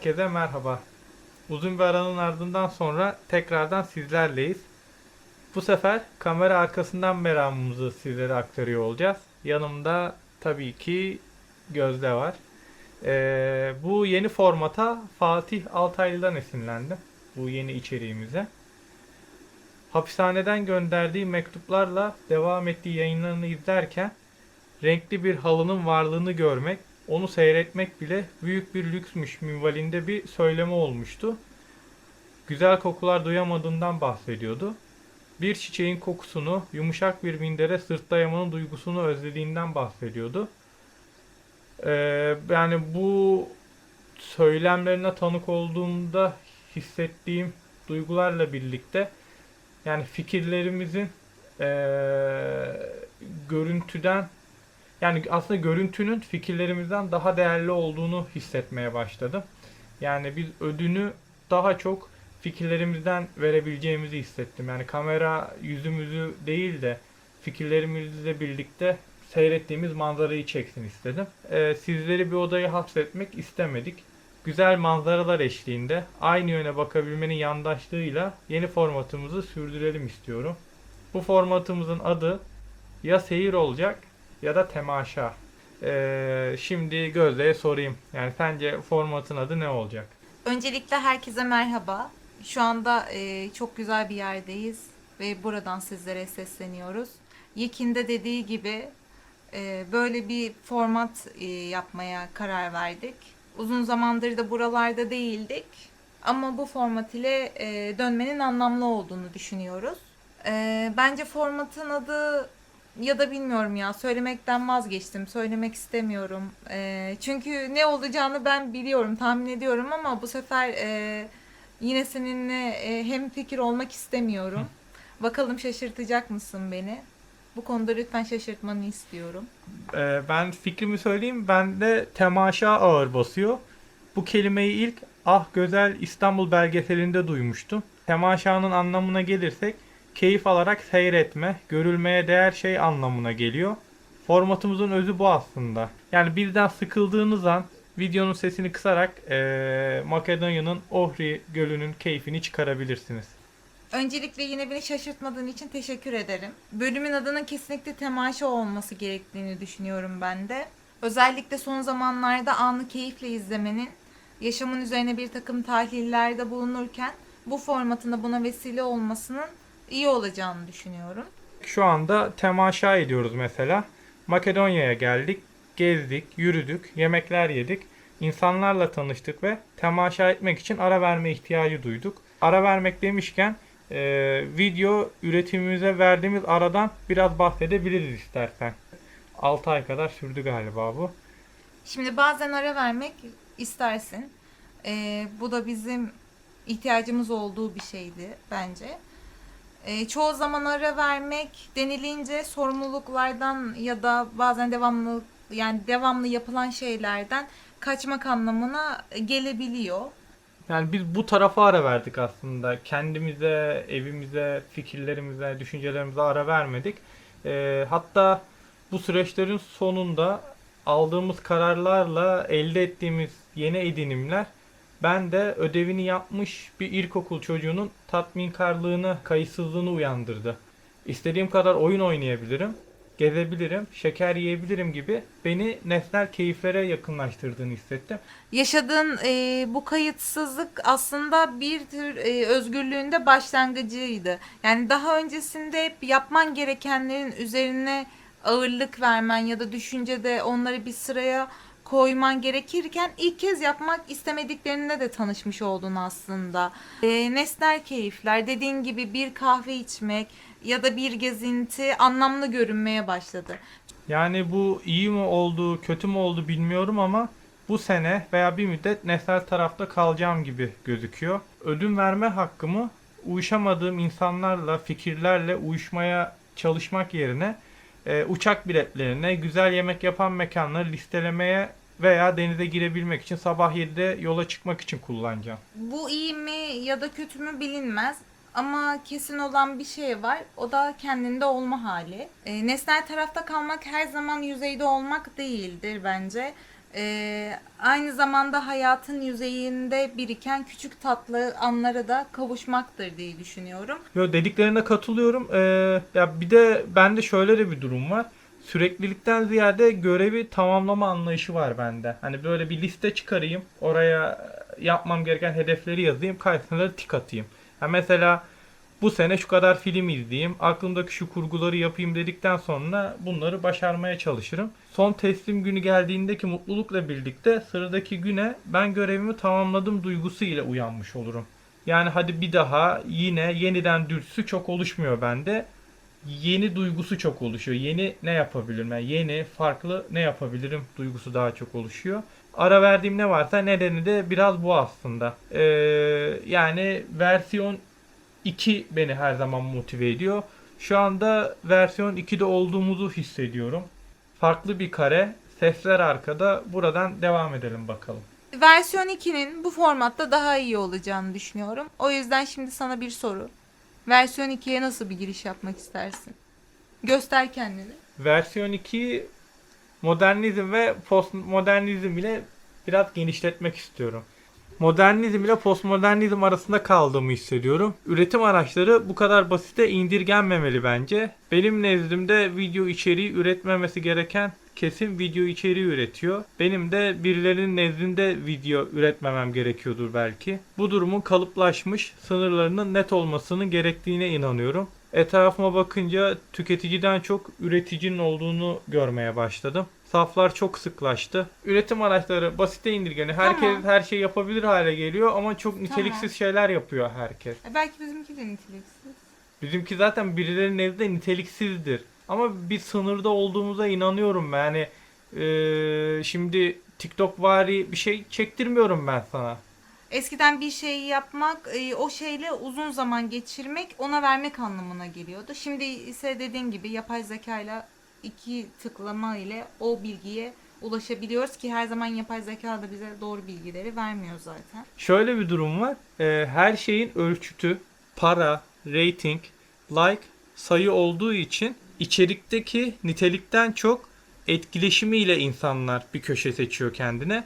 Herkese merhaba. Uzun bir aranın ardından sonra tekrardan sizlerleyiz. Bu sefer kamera arkasından meramımızı sizlere aktarıyor olacağız. Yanımda tabii ki Gözde var. Ee, bu yeni formata Fatih Altaylı'dan esinlendim. Bu yeni içeriğimize. Hapishaneden gönderdiği mektuplarla devam ettiği yayınlarını izlerken renkli bir halının varlığını görmek, onu seyretmek bile büyük bir lüksmüş minvalinde bir söyleme olmuştu. Güzel kokular duyamadığından bahsediyordu. Bir çiçeğin kokusunu, yumuşak bir mindere sırtlayamanın duygusunu özlediğinden bahsediyordu. Ee, yani bu söylemlerine tanık olduğumda hissettiğim duygularla birlikte yani fikirlerimizin eee, görüntüden yani aslında görüntünün fikirlerimizden daha değerli olduğunu hissetmeye başladım. Yani biz ödünü daha çok fikirlerimizden verebileceğimizi hissettim. Yani kamera yüzümüzü değil de fikirlerimizle birlikte seyrettiğimiz manzarayı çeksin istedim. Ee, sizleri bir odaya hapsetmek istemedik. Güzel manzaralar eşliğinde aynı yöne bakabilmenin yandaşlığıyla yeni formatımızı sürdürelim istiyorum. Bu formatımızın adı ya seyir olacak ya da temaşa. Ee, şimdi Gözde'ye sorayım. Yani sence formatın adı ne olacak? Öncelikle herkese merhaba. Şu anda e, çok güzel bir yerdeyiz ve buradan sizlere sesleniyoruz. Yekin'de dediği gibi e, böyle bir format e, yapmaya karar verdik. Uzun zamandır da buralarda değildik. Ama bu format ile e, dönmenin anlamlı olduğunu düşünüyoruz. E, bence formatın adı ya da bilmiyorum ya söylemekten vazgeçtim. Söylemek istemiyorum. E, çünkü ne olacağını ben biliyorum, tahmin ediyorum ama bu sefer e, yine seninle e, hem fikir olmak istemiyorum. Bakalım şaşırtacak mısın beni? Bu konuda lütfen şaşırtmanı istiyorum. Ee, ben fikrimi söyleyeyim. Bende temaşa ağır basıyor. Bu kelimeyi ilk Ah Güzel İstanbul belgeselinde duymuştum. Temaşanın anlamına gelirsek keyif alarak seyretme, görülmeye değer şey anlamına geliyor. Formatımızın özü bu aslında. Yani birden sıkıldığınız an videonun sesini kısarak eee, Makedonya'nın Ohri Gölü'nün keyfini çıkarabilirsiniz. Öncelikle yine beni şaşırtmadığın için teşekkür ederim. Bölümün adının kesinlikle temaşa olması gerektiğini düşünüyorum ben de. Özellikle son zamanlarda anı keyifle izlemenin, yaşamın üzerine bir takım tahlillerde bulunurken bu formatında buna vesile olmasının iyi olacağını düşünüyorum. Şu anda temaşa ediyoruz mesela. Makedonya'ya geldik, gezdik, yürüdük, yemekler yedik, insanlarla tanıştık ve temaşa etmek için ara verme ihtiyacı duyduk. Ara vermek demişken e, video üretimimize verdiğimiz aradan biraz bahsedebiliriz istersen. 6 ay kadar sürdü galiba bu. Şimdi bazen ara vermek istersin. Ee, bu da bizim ihtiyacımız olduğu bir şeydi bence. Ee, çoğu zaman ara vermek denilince sorumluluklardan ya da bazen devamlı yani devamlı yapılan şeylerden kaçmak anlamına gelebiliyor. Yani biz bu tarafa ara verdik aslında. Kendimize, evimize, fikirlerimize, düşüncelerimize ara vermedik. Ee, hatta bu süreçlerin sonunda aldığımız kararlarla elde ettiğimiz yeni edinimler ben de ödevini yapmış bir ilkokul çocuğunun tatminkarlığını, kayıtsızlığını uyandırdı. İstediğim kadar oyun oynayabilirim, gezebilirim, şeker yiyebilirim gibi beni nesnel keyiflere yakınlaştırdığını hissettim. Yaşadığın e, bu kayıtsızlık aslında bir tür e, özgürlüğünde başlangıcıydı. Yani daha öncesinde hep yapman gerekenlerin üzerine ağırlık vermen ya da düşüncede onları bir sıraya koyman gerekirken ilk kez yapmak istemediklerine de tanışmış oldun aslında. E, nesnel keyifler dediğin gibi bir kahve içmek ya da bir gezinti anlamlı görünmeye başladı. Yani bu iyi mi oldu, kötü mü oldu bilmiyorum ama bu sene veya bir müddet nesnel tarafta kalacağım gibi gözüküyor. Ödün verme hakkımı uyuşamadığım insanlarla, fikirlerle uyuşmaya çalışmak yerine e, uçak biletlerine, güzel yemek yapan mekanları listelemeye veya denize girebilmek için sabah 7'de yola çıkmak için kullanacağım. Bu iyi mi ya da kötü mü bilinmez. Ama kesin olan bir şey var. O da kendinde olma hali. E, nesnel tarafta kalmak her zaman yüzeyde olmak değildir bence. Ee, aynı zamanda hayatın yüzeyinde biriken küçük tatlı anlara da kavuşmaktır diye düşünüyorum. Yo dediklerine katılıyorum. Ee, ya bir de bende şöyle de bir durum var. Süreklilikten ziyade görevi tamamlama anlayışı var bende. Hani böyle bir liste çıkarayım. Oraya yapmam gereken hedefleri yazayım. Karşısına da tik atayım. Ya mesela bu sene şu kadar film izleyeyim. Aklımdaki şu kurguları yapayım dedikten sonra bunları başarmaya çalışırım. Son teslim günü geldiğindeki mutlulukla birlikte sıradaki güne ben görevimi tamamladım duygusu ile uyanmış olurum. Yani hadi bir daha yine yeniden dürtüsü çok oluşmuyor bende. Yeni duygusu çok oluşuyor. Yeni ne yapabilirim? Yani yeni, farklı ne yapabilirim duygusu daha çok oluşuyor. Ara verdiğim ne varsa nedeni de biraz bu aslında. Ee, yani versiyon 2 beni her zaman motive ediyor. Şu anda versiyon 2'de olduğumuzu hissediyorum. Farklı bir kare, sesler arkada. Buradan devam edelim bakalım. Versiyon 2'nin bu formatta daha iyi olacağını düşünüyorum. O yüzden şimdi sana bir soru. Versiyon 2'ye nasıl bir giriş yapmak istersin? Göster kendini. Versiyon 2 modernizm ve postmodernizm ile biraz genişletmek istiyorum. Modernizm ile postmodernizm arasında kaldığımı hissediyorum. Üretim araçları bu kadar basite indirgenmemeli bence. Benim nezdimde video içeriği üretmemesi gereken kesim video içeriği üretiyor. Benim de birilerinin nezdinde video üretmemem gerekiyordur belki. Bu durumun kalıplaşmış, sınırlarının net olmasının gerektiğine inanıyorum. Etrafıma bakınca tüketiciden çok üreticinin olduğunu görmeye başladım. Saflar çok sıklaştı. Üretim araçları basite indirgeni. Herkes Tamam. her şey yapabilir hale geliyor ama çok niteliksiz şeyler yapıyor herkes. E, belki bizimki de niteliksiz. Bizimki zaten birilerinin evde niteliksizdir. Ama bir sınırda olduğumuza inanıyorum ben. Yani eee, şimdi TikTok vari bir şey çektirmiyorum ben sana. Eskiden bir şeyi yapmak, e, o şeyle uzun zaman geçirmek, ona vermek anlamına geliyordu. Şimdi ise dediğin gibi yapay zeka ile iki tıklama ile o bilgiye ulaşabiliyoruz ki her zaman yapay zeka da bize doğru bilgileri vermiyor zaten. Şöyle bir durum var. Ee, her şeyin ölçütü, para, rating, like, sayı olduğu için içerikteki nitelikten çok etkileşimiyle insanlar bir köşe seçiyor kendine.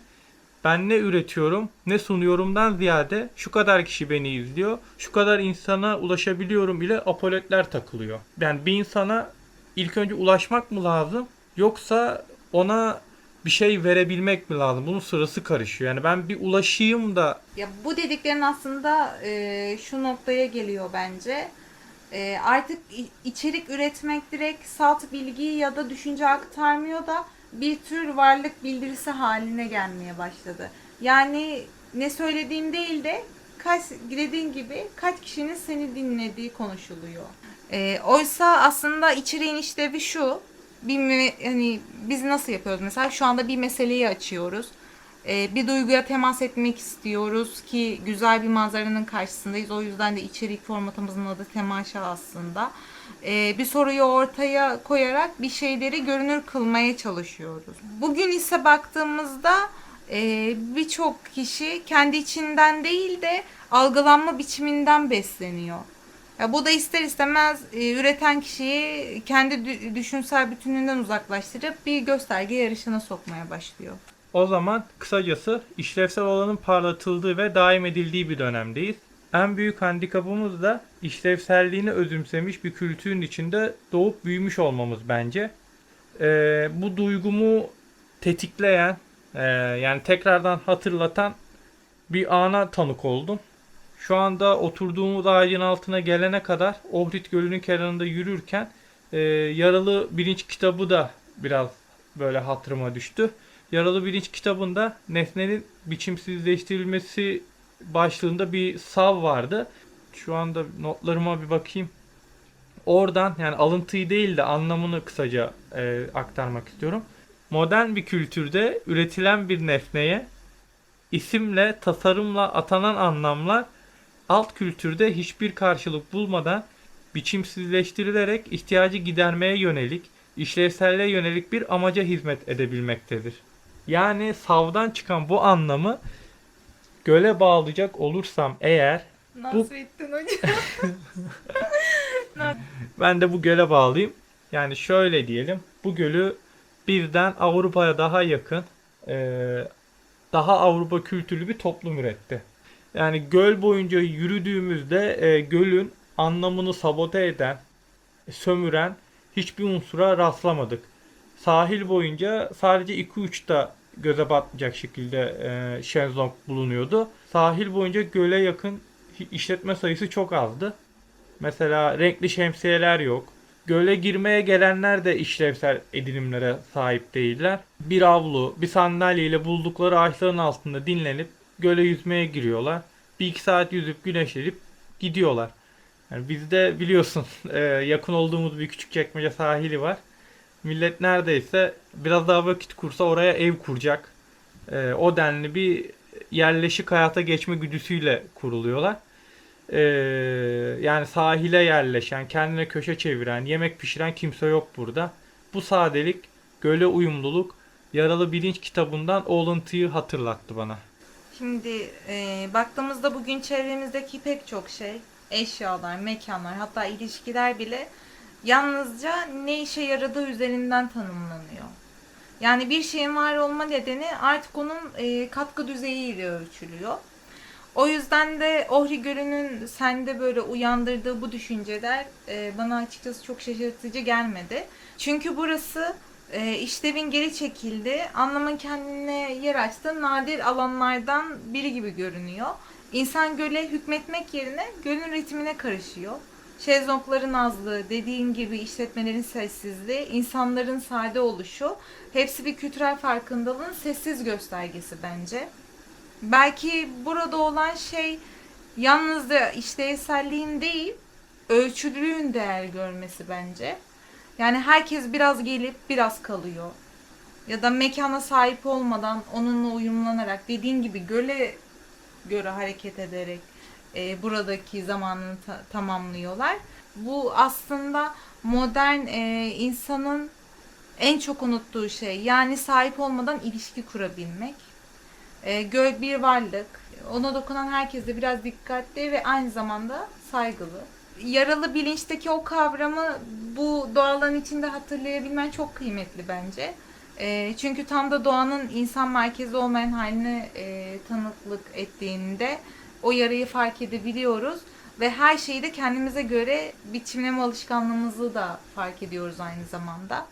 Ben ne üretiyorum, ne sunuyorumdan ziyade şu kadar kişi beni izliyor, şu kadar insana ulaşabiliyorum ile apoletler takılıyor. Yani bir insana ilk önce ulaşmak mı lazım yoksa ona bir şey verebilmek mi lazım? Bunun sırası karışıyor. Yani ben bir ulaşayım da Ya bu dediklerin aslında e, şu noktaya geliyor bence. E, artık içerik üretmek direkt salt bilgi ya da düşünce aktarmıyor da bir tür varlık bildirisi haline gelmeye başladı. Yani ne söylediğin değil de kaç dediğin gibi kaç kişinin seni dinlediği konuşuluyor. E, oysa aslında içeriğin işlevi şu. Bir hani biz nasıl yapıyoruz mesela şu anda bir meseleyi açıyoruz. Ee, bir duyguya temas etmek istiyoruz ki güzel bir manzaranın karşısındayız. O yüzden de içerik formatımızın adı temaşa aslında. Ee, bir soruyu ortaya koyarak bir şeyleri görünür kılmaya çalışıyoruz. Bugün ise baktığımızda e, birçok kişi kendi içinden değil de algılanma biçiminden besleniyor. Ya bu da ister istemez e, üreten kişiyi kendi dü- düşünsel bütününden uzaklaştırıp bir gösterge yarışına sokmaya başlıyor. O zaman kısacası işlevsel olanın parlatıldığı ve daim edildiği bir dönemdeyiz. En büyük handikapımız da işlevselliğini özümsemiş bir kültürün içinde doğup büyümüş olmamız bence. Ee, bu duygumu tetikleyen, e, yani tekrardan hatırlatan bir ana tanık oldum. Şu anda oturduğumuz ağacın altına gelene kadar Ohrid Gölü'nün kenarında yürürken e, Yaralı Bilinç kitabı da biraz böyle hatırıma düştü. Yaralı Bilinç kitabında nesnenin biçimsizleştirilmesi başlığında bir sav vardı. Şu anda notlarıma bir bakayım. Oradan yani alıntıyı değil de anlamını kısaca e, aktarmak istiyorum. Modern bir kültürde üretilen bir nesneye isimle, tasarımla atanan anlamlar alt kültürde hiçbir karşılık bulmadan biçimsizleştirilerek ihtiyacı gidermeye yönelik, işlevselliğe yönelik bir amaca hizmet edebilmektedir. Yani savdan çıkan bu anlamı göle bağlayacak olursam eğer Nasrettin Hoca. ben de bu göle bağlayayım. Yani şöyle diyelim. Bu gölü birden Avrupa'ya daha yakın e, daha Avrupa kültürlü bir toplum üretti. Yani göl boyunca yürüdüğümüzde e, gölün anlamını sabote eden, sömüren hiçbir unsura rastlamadık. Sahil boyunca sadece iki uçta göze batmayacak şekilde e, şezlong bulunuyordu. Sahil boyunca göle yakın işletme sayısı çok azdı. Mesela renkli şemsiyeler yok. Göle girmeye gelenler de işlevsel edinimlere sahip değiller. Bir avlu, bir sandalye ile buldukları ağaçların altında dinlenip göle yüzmeye giriyorlar. Bir iki saat yüzüp güneşlenip gidiyorlar. Yani bizde biliyorsun e, yakın olduğumuz bir küçük çekmece sahili var. Millet neredeyse biraz daha vakit kursa oraya ev kuracak. E, o denli bir yerleşik hayata geçme güdüsüyle kuruluyorlar. E, yani sahile yerleşen, kendine köşe çeviren, yemek pişiren kimse yok burada. Bu sadelik, göle uyumluluk, Yaralı Bilinç kitabından o hatırlattı bana. Şimdi e, baktığımızda bugün çevremizdeki pek çok şey, eşyalar, mekanlar, hatta ilişkiler bile yalnızca ne işe yaradığı üzerinden tanımlanıyor. Yani bir şeyin var olma nedeni artık onun e, katkı düzeyiyle ölçülüyor. O yüzden de Ohri Gölü'nün sende böyle uyandırdığı bu düşünceler e, bana açıkçası çok şaşırtıcı gelmedi. Çünkü burası e, işlevin geri çekildi, anlamın kendine yer açtığı nadir alanlardan biri gibi görünüyor. İnsan göle hükmetmek yerine gölün ritmine karışıyor. Şezlongların azlığı, dediğin gibi işletmelerin sessizliği, insanların sade oluşu hepsi bir kültürel farkındalığın sessiz göstergesi bence. Belki burada olan şey yalnızca işlevselliğin değil, ölçülülüğün değer görmesi bence. Yani herkes biraz gelip biraz kalıyor. Ya da mekana sahip olmadan onunla uyumlanarak dediğin gibi göle göre hareket ederek e, buradaki zamanını ta- tamamlıyorlar. Bu aslında modern e, insanın en çok unuttuğu şey. Yani sahip olmadan ilişki kurabilmek. E, bir varlık. Ona dokunan herkes de biraz dikkatli ve aynı zamanda saygılı. Yaralı bilinçteki o kavramı bu doğaların içinde hatırlayabilmen çok kıymetli bence. E, çünkü tam da doğanın insan merkezi olmayan haline e, tanıklık ettiğinde o yarayı fark edebiliyoruz ve her şeyi de kendimize göre biçimleme alışkanlığımızı da fark ediyoruz aynı zamanda.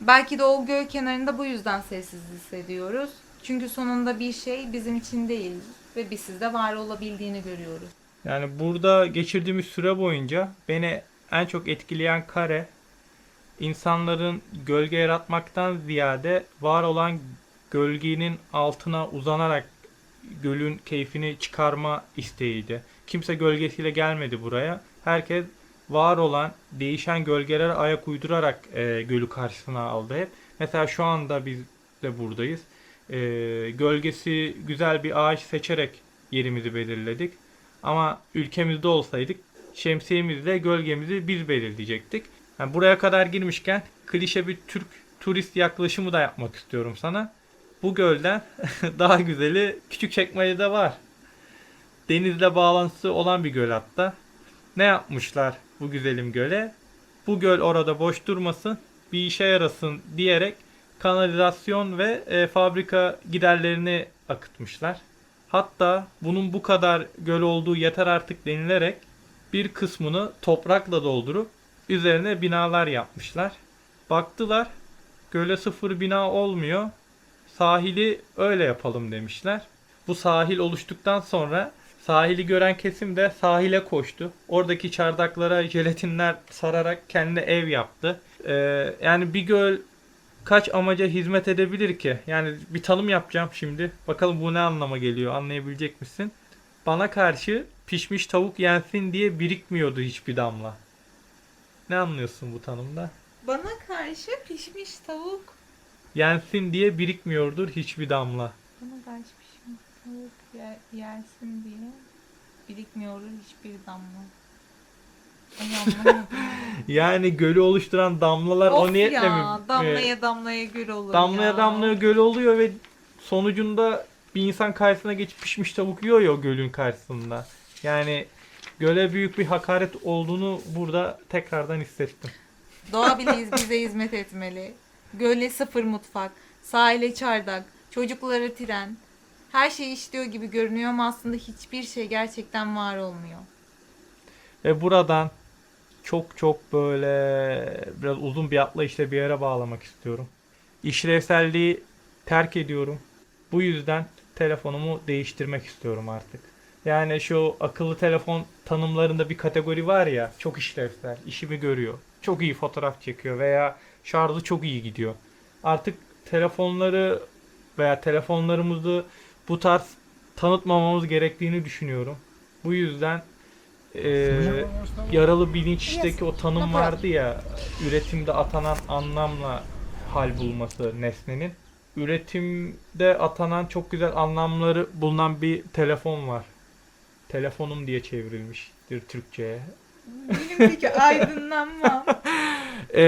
Belki de o göl kenarında bu yüzden sessiz hissediyoruz. Çünkü sonunda bir şey bizim için değil ve biz sizde var olabildiğini görüyoruz. Yani burada geçirdiğimiz süre boyunca beni en çok etkileyen kare insanların gölge yaratmaktan ziyade var olan gölgenin altına uzanarak gölün keyfini çıkarma isteğiydi. Kimse gölgesiyle gelmedi buraya. Herkes var olan değişen gölgelere ayak uydurarak e, gölü karşısına aldı hep. Mesela şu anda biz de buradayız. E, gölgesi güzel bir ağaç seçerek yerimizi belirledik. Ama ülkemizde olsaydık şemsiyemizle gölgemizi biz belirleyecektik. Yani buraya kadar girmişken klişe bir Türk turist yaklaşımı da yapmak istiyorum sana. Bu gölden daha güzeli Küçükçekmece'de var. Denizle bağlantısı olan bir göl hatta. Ne yapmışlar bu güzelim göle? Bu göl orada boş durmasın, bir işe yarasın diyerek kanalizasyon ve e, fabrika giderlerini akıtmışlar. Hatta bunun bu kadar göl olduğu yeter artık denilerek bir kısmını toprakla doldurup üzerine binalar yapmışlar. Baktılar göle sıfır bina olmuyor. Sahili öyle yapalım demişler. Bu sahil oluştuktan sonra sahili gören kesim de sahile koştu. Oradaki çardaklara jelatinler sararak kendine ev yaptı. Ee, yani bir göl kaç amaca hizmet edebilir ki? Yani bir tanım yapacağım şimdi. Bakalım bu ne anlama geliyor anlayabilecek misin? Bana karşı pişmiş tavuk yensin diye birikmiyordu hiçbir damla. Ne anlıyorsun bu tanımda? Bana karşı pişmiş tavuk. Yensin diye birikmiyordur hiçbir damla. Pişmiş tavuk yer, yersin diye birikmiyor hiçbir damla. Yani gölü oluşturan damlalar of o niyetle ya, mi? damlaya damlaya göl olur damlaya ya. damlaya göl oluyor ve sonucunda bir insan karşısına geçip pişmiş tavuk yiyor ya o gölün karşısında. Yani göle büyük bir hakaret olduğunu burada tekrardan hissettim. Doğa bile bize hizmet etmeli. Göle sıfır mutfak, sahile çardak, çocuklara tren, her şey işliyor gibi görünüyor ama aslında hiçbir şey gerçekten var olmuyor. Ve buradan çok çok böyle biraz uzun bir atlayışla bir yere bağlamak istiyorum. İşlevselliği terk ediyorum. Bu yüzden telefonumu değiştirmek istiyorum artık. Yani şu akıllı telefon tanımlarında bir kategori var ya çok işlevsel, işimi görüyor. Çok iyi fotoğraf çekiyor veya şarjı çok iyi gidiyor. Artık telefonları veya telefonlarımızı bu tarz tanıtmamamız gerektiğini düşünüyorum. Bu yüzden eee yaralı bilinçteki o tanım vardı ya üretimde atanan anlamla hal bulması nesnenin. Üretimde atanan çok güzel anlamları bulunan bir telefon var. Telefonum diye çevrilmiştir Türkçe'ye. Benim peki aydınlanma. Ee,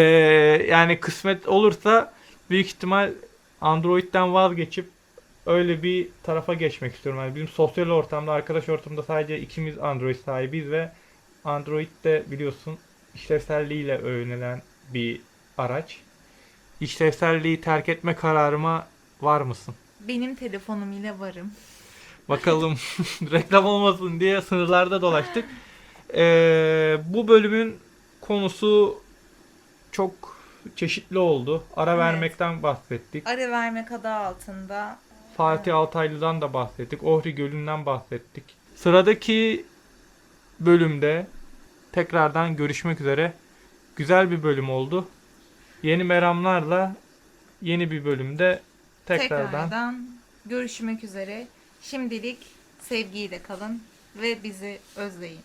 yani kısmet olursa büyük ihtimal Android'den vazgeçip öyle bir tarafa geçmek istiyorum. Yani bizim sosyal ortamda, arkadaş ortamında sadece ikimiz Android sahibiz ve Android de biliyorsun işlevselliğiyle övünülen bir araç. İşlevselliği terk etme kararıma var mısın? Benim telefonum ile varım. Bakalım reklam olmasın diye sınırlarda dolaştık. Ee, bu bölümün konusu çok çeşitli oldu. Ara Evet. vermekten bahsettik. Ara vermek adı altında Fatih Altaylı'dan da bahsettik. Ohri Gölü'nden bahsettik. Sıradaki bölümde tekrardan görüşmek üzere. Güzel bir bölüm oldu. Yeni meramlarla yeni bir bölümde tekrardan, tekrardan görüşmek üzere. Şimdilik sevgiyle kalın ve bizi özleyin.